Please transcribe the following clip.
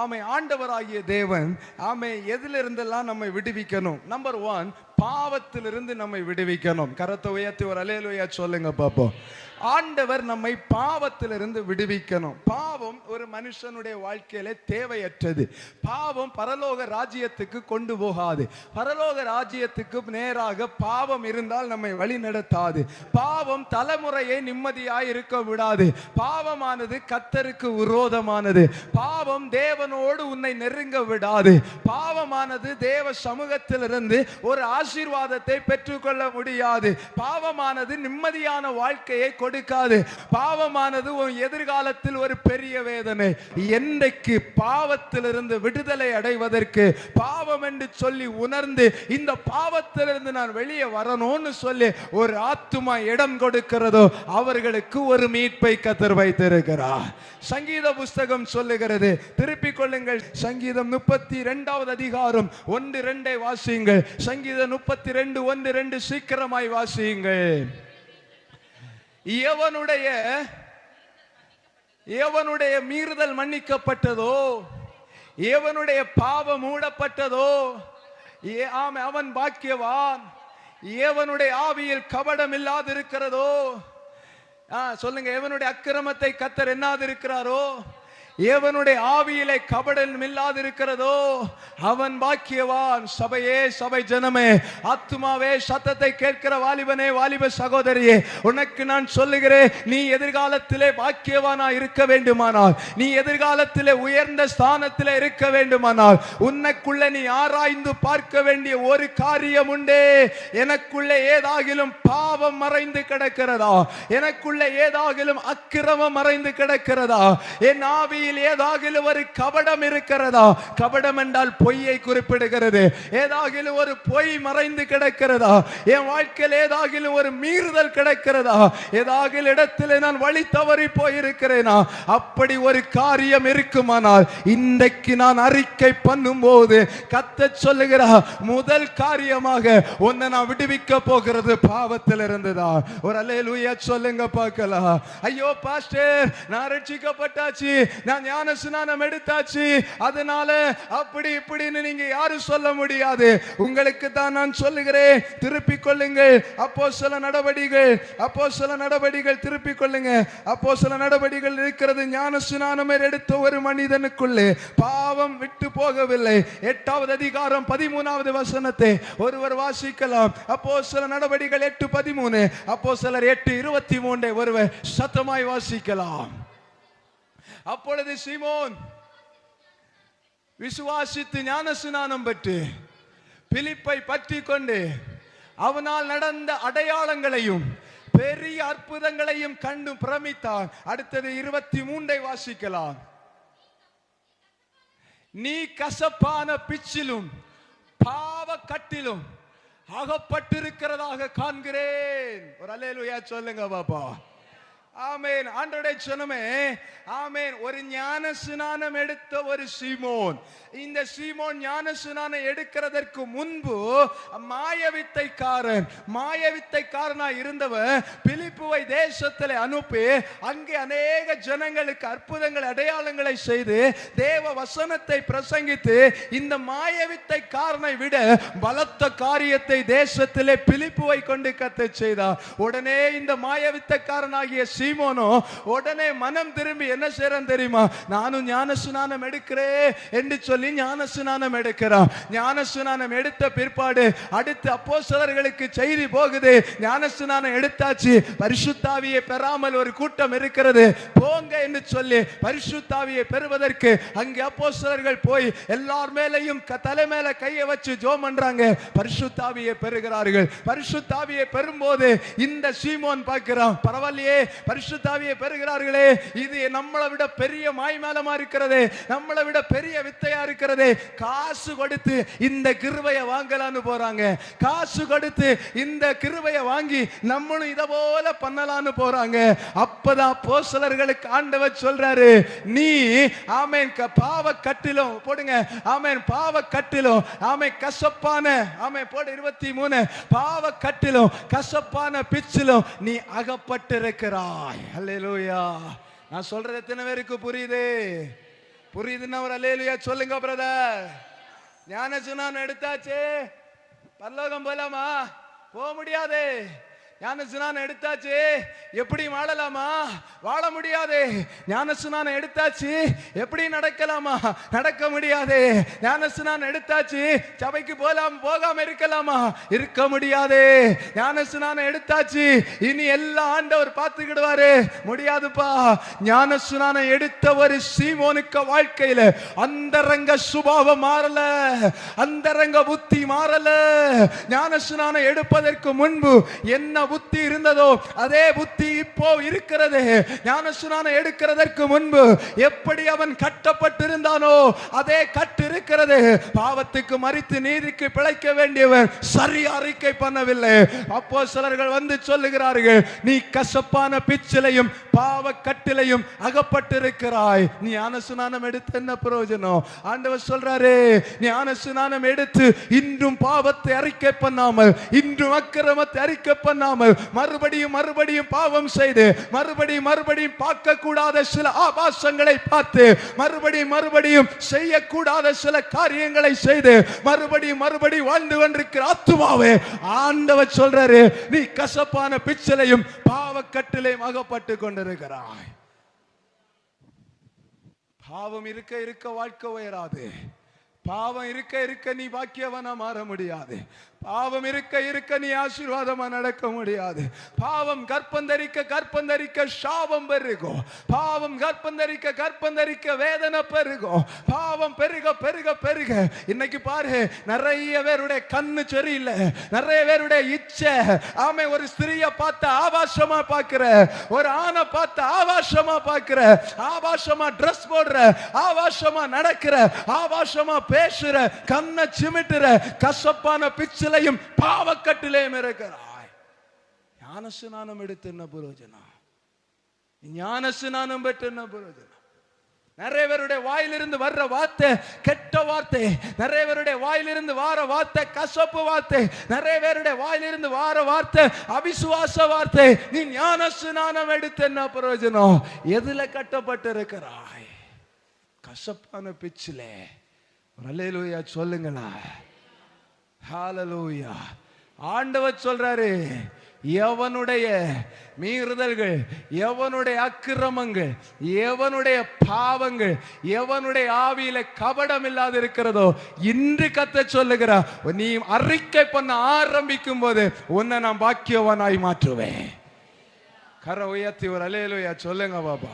ஆமை ஆண்டவராகிய தேவன் ஆமை எதிலிருந்தெல்லாம் நம்மை விடுவிக்கணும். நம்பர் ஒன் பாவத்திலிருந்து நம்மை விடுவிக்கணும். கரத்தை உயர்த்தி ஒரு அலையலுயா சொல்லுங்க பாப்போம். ஆண்டவர் நம்மை பாவத்திலிருந்து விடுவிக்கணும். பாவம் ஒரு மனுஷனுடைய வாழ்க்கையில தேவையற்றது. பாவம் பரலோக ராஜ்யத்துக்கு கொண்டு போகாது. பரலோக ராஜ்யத்துக்கு நேராக பாவம் இருந்தால் நம்மை வழி நடத்தாது. பாவம் தலைமுறையை நிம்மதியாய் இருக்க விடாது. பாவமானது கத்தருக்கு விரோதமானது. பாவம் தேவனோடு உன்னை நெருங்க விடாது. பாவமானது தேவ சமூகத்திலிருந்து ஒரு ஆசீர்வாதத்தை பெற்றுக்கொள்ள முடியாது. பாவமானது நிம்மதியான வாழ்க்கையை கொடுக்காது. பாவமானது உன் எதிர்காலத்தில் ஒரு பெரிய வேதனை. என்றைக்கு பாவத்திலிருந்து விடுதலை அடைவதற்கு பாவம் என்று சொல்லி உணர்ந்து இந்த பாவத்திலிருந்து நான் வெளியே வரணும்னு சொல்லி ஒரு ஆத்துமா இடம் கொடுக்கிறதோ அவர்களுக்கு ஒரு மீட்பை கத்தர் வைத்திருக்கிறார். சங்கீத புஸ்தகம் சொல்லுகிறது. திருப்பிக் கொள்ளுங்கள். சங்கீதம் முப்பத்தி இரண்டாவது அதிகாரம் ஒன்று இரண்டை வாசியுங்கள். சங்கீத முப்பத்தி ரெண்டு ஒன்று ரெண்டு சீக்கிரமாய் வாசியுங்கள். எவனுடைய எவனுடைய மீறுதல் மன்னிக்கப்பட்டதோ எவனுடைய பாவம் மூடப்பட்டதோ ஆம் அவன் பாக்கியவான். எவனுடைய ஆவியில் கபடம் இல்லாதிருக்கிறதோ ஆ, சொல்லுங்க எவனுடைய அக்கிரமத்தை கத்தர் என்னாதிருக்கிறாரோ எவனுடைய ஆவியிலே கபடம் இல்லாதிருக்கிறதோ அவன் பாக்கியவான். சபையே சபை ஜனமே ஆத்மாவே சத்தத்தை கேட்கிற வாலிபனே வாலிப சகோதரியே உனக்கு நான் சொல்லுகிறேன் நீ எதிர்காலத்திலே பாக்கியவானா இருக்க வேண்டுமானால் நீ எதிர்காலத்திலே உயர்ந்த ஸ்தானத்திலே இருக்க வேண்டுமானால் உன்னைக்குள்ள நீ ஆராய்ந்து பார்க்க வேண்டிய ஒரு காரியம் உண்டே. எனக்குள்ளே ஏதாகிலும் பாவம் மறைந்து கிடக்கிறதா? எனக்குள்ள ஏதாகிலும் அக்கிரமம் மறைந்து கிடக்கிறதா? என் வாழ்க்கையில் ஏதாகிலும் ஒரு கபடம் இருக்கிறதா? கபடம் என்றால் பொய்யை குறிப்பிடுகிறது. ஏதாகிலும் ஒரு பொய் மறைந்து கிடக்கிறதா? என் வாழ்க்கையில் ஏதாகிலும் ஒரு மீறுதல் கிடக்கிறதா? ஏதாகிலும் இடத்திலே நான் வழி தவறி போயிருக்கிறேனா? அப்படி ஒரு காரியம் இருக்குமானால் இன்றைக்கு நான் அறிக்கை பண்ணும்போது கத்த சொல்லுகிறா முதல் காரியமாக உன்னை நான் விடுவிக்க போகிறது பாவத்தில் இருந்ததா ஒரு அல்லேலூயா சொல்லுங்க பார்க்கலாம். ஐயோ பாஸ்டர் நான் ரட்சிக்கப்பட்டாச்சு. நான் ஞான ஸ்நானம் எடுத்தாச்சு. அதனால அப்படி இப்படின்னு நீங்க யாரும் சொல்ல முடியாது. உங்களுக்கு தான் நான் சொல்லுகிறேன். திருப்பி கொள்ளுங்கள். அப்போ சில நடவடிகள் அப்போ சில நடவடிகள் திருப்பி கொள்ளுங்க. அப்போ சில நடவடிகள் இருக்கிறது ஞான ஸ்நானம் எடுத்த ஒரு மனிதனுக்குள்ளே. பாவம் விட்டு போகவில்லை. எட்டாவது அதிகாரம் பதிமூணாவது வசனத்தை ஒருவர் வாசிக்கலாம். அப்போ சில நடவடிகள் எட்டு பதிமூணு அப்போ சிலர் எட்டு இருபத்தி மூன்றை ஒருவர் சத்தமாய் வாசிக்கலாம். அப்பொழுது சீமோன் விசுவாசித்து ஞானஸ்நானம் பெற்று பிலிப்பை பற்றி கொண்டு அவனால் நடந்த அடையாளங்களையும் பெரிய அற்புதங்களையும் கண்டு பிரமித்தான். அடுத்தது இருபத்தி மூன்றை வாசிக்கலாம். நீ கசப்பான பிச்சிலும் பாவ கட்டிலும் அகப்பட்டிருக்கிறதாக காண்கிறேன். ஒரு அல்லேலூயா சொல்லுங்க பாப்பா. ஆமேன். ஆண்டோடைய சொன்னமே ஆமேன். ஒரு ஞான சுனானம் எடுத்த ஒரு சீமோன். இந்த சீமோன் ஞான சுனானம் எடுக்கிறதற்கு முன்பு மாயவித்தைக்காரன் மாயவித்தைக்காரனா இருந்தவன் பிலிப்புவை தேசத்தில் அனுப்பி அங்கே அநேக ஜனங்களுக்கு அற்புதங்கள் அடையாளங்களை செய்து தேவ வசனத்தை பிரசங்கித்து இந்த மாயவித்தைக்காரனை விட பலத்த காரியத்தை தேசத்திலே பிலிப்புவை கொண்டு கத்தை செய்தார். உடனே இந்த மாயவித்தைக்காரனாகிய சீ சீமோனோ உடனே மனம் திரும்பி என்ன செய்யறேன் தெரியுமா? நானும் ஞான சுனானம் எடுக்கிறேன் என்று சொல்லி ஞான சுனானம் எடுக்கிறான். ஞான சுனானம் எடுத்த பிற்பாடு அடுத்து அப்போஸ்தலர்களுக்கு செய்தி போகுது. ஞான சுனானம் எடுத்தாச்சு. பரிசுத்தாவியை பெறாமல் ஒரு கூட்டம் இருக்கிறது. போங்க என்று சொல்லி பரிசுத்தாவியை பெறுவதற்கு அங்கே அப்போஸ்தலர்கள் போய் எல்லார் மேலையும் தலை மேல கையை வச்சு ஜோம் பண்றாங்க. பரிசுத்தாவியை பெறுகிறார்கள். பரிசுத்தாவியை பெறும்போது இந்த சீமோன் பார்க்கிறான். பரவாயில்லையே பரிசுத்தாவியை பெறுகிறார்களே இது நம்மளை விட பெரிய மாய்மேலமா இருக்கிறதே நம்மளை விட பெரிய வித்தையா இருக்கிறதே. காசு கொடுத்து இந்த கிருவையை வாங்கலான்னு போறாங்க. காசு கொடுத்து இந்த கிருவையை வாங்கி நம்மளும் இத போல பண்ணலான்னு போறாங்க. அப்பதான் போசலர்களுக்கு ஆண்டவர் சொல்றாரு நீ ஆமேன் க- பாவ கட்டிலும் போடுங்க. ஆமேன் பாவ கட்டிலும் ஆமை கசப்பான ஆமை போடு இருபத்தி மூணு. பாவ கட்டிலும் கசப்பான பிச்சிலும் நீ அகப்பட்டிருக்கிறாய். அல்லேலூயா நான் சொல்றது எத்தனை பேருக்கு புரியுது? புரியுதுன்னா ஒரு அலேலுயா சொல்லுங்க பிரதர் ஞான சுனான் எடுத்தாச்சு. பரலோகம் போலாமா? போக முடியாது. ஞான சுனான் எடுத்தாச்சு. எப்படி வாழலாமா? வாழ முடியாது. ஞானசுனான எடுத்தாச்சு. எப்படி நடக்கலாமா? நடக்க முடியாது. ஞான எடுத்தாச்சு. சபைக்கு போலாம் போகாம இருக்கலாமா? இருக்க முடியாது. ஞானசுனான எடுத்தாச்சு. இனி எல்லா ஆண்டவர் பார்த்துக்கிடுவாரு. முடியாதுப்பா. ஞான சுனானை எடுத்த ஒரு சீமோனுக்க வாழ்க்கையில அந்தரங்க சுபாவம் மாறல. அந்தரங்க புத்தி மாறல. ஞானசுநானை எடுப்பதற்கு முன்பு என்ன புத்தி இருந்ததோ அதே புத்தி இப்போ இருக்கிறது. ஞானஸ்நானம் எடுக்கிறதற்கு முன்பு எப்படி அவன் கட்டப்பட்டிருந்தானோ அதே கட்டு இருக்கிறது. பாவத்துக்கு மறித்து நீதிக்கு பிழைக்க வேண்டியவர் சரி அறிக்கை பண்ணவில்லை. அப்போ சிலர்கள் வந்து சொல்லுகிறார்கள் நீ கசப்பான பிச்சிலையும் பாவ கட்டிலையும் அகப்பட்டிருக்கிறாய். நீ ஞானசுனானம் எடுத்து என்ன பிரயோஜனம்? ஆண்டவர் சொல்றாரு ஞானஸ்நானம் ஞானசுனானம் எடுத்து இன்றும் பாவத்தை அறிக்கை பண்ணாமல் இன்றும் அக்கிரமத்தை அறிக்கை பண்ணாமல் மறுபடியும் மறுபடியும் பாவம் செய்து மறுபடியும் மறுபடியும் பார்க்க கூடாத சில ஆபாசங்களை பார்த்து மறுபடியும் மறுபடியும் செய்யக்கூடாத சில காரியங்களை செய்து மறுபடியும் மறுபடியும் வாழ்ந்து கொண்டிருக்கிற ஆத்துமாவே ஆண்டவர் சொல்றாரு நீ கசப்பான பிச்சலையும் பாவக்கட்டிலையும் அகப்பட்டு கொண்டிருக்கிறாய். பாவம் இருக்க இருக்க வாழ்க்கை உயராது. பாவம் இருக்க இருக்க நீ பாக்கியவனா மாற முடியாது. பாவம் இருக்க இருக்க நீ ஆசீர்வாதமா நடக்க முடியாது. பாவம் கற்பந்தரிக்க கற்பந்தரிக்க சாபம் பெருகும். பாவம் கற்பந்தரிக்க கற்பந்தரிக்க வேதனை பெருகும். பாவம் பெருக பெருக பெருக. இன்னைக்கு பாரு நிறைய பேருடைய கண்ணு சரியில்லை. நிறைய பேருடைய இச்சை. ஆமை ஒரு ஸ்திரியை பார்த்து ஆபாசமா பார்க்கிற ஒரு ஆணை பார்த்து ஆபாசமா பார்க்கிற ஆபாசமா ட்ரெஸ் போடுற ஆபாசமா நடக்கிற ஆபாசமா பேசுற கண்ணை சிமிட்டுற கசப்பான சிலையும் பாவக்கட்டிலையும் இருக்கிறாய் ஞான ஸ்நானம் எடுத்து என்ன பிரயோஜனம்? ஞான ஸ்நானம் பெற்று என்ன பிரயோஜனம்? நிறைய பேருடைய வாயிலிருந்து வர்ற வார்த்தை கெட்ட வார்த்தை நிறைய பேருடைய வாயிலிருந்து வார வார்த்தை கசப்பு வார்த்தை நிறைய பேருடைய வாயிலிருந்து வார வார்த்தை அவிசுவாச வார்த்தை நீ ஞான ஸ்நானம் எடுத்து என்ன பிரயோஜனம்? எதுல கட்டப்பட்டு இருக்கிறாய் கசப்பான பிச்சிலே. சொல்லுங்களா ஹாலலூயா ஆண்டவர் சொல்றாரு எவனுடைய மீறுதல்கள் எவனுடைய அக்கிரமங்கள் எவனுடைய பாவங்கள் எவனுடைய ஆவியில கபடம் இல்லாது இருக்கிறதோ இன்று கத்த சொல்லுகிறா நீ அறிக்கை பண்ண ஆரம்பிக்கும் போது உன்னை நான் பாக்கியவனாய் மாற்றுவேன். கர உயர்த்தி ஒரு அலையலுயா சொல்லுங்க பாபா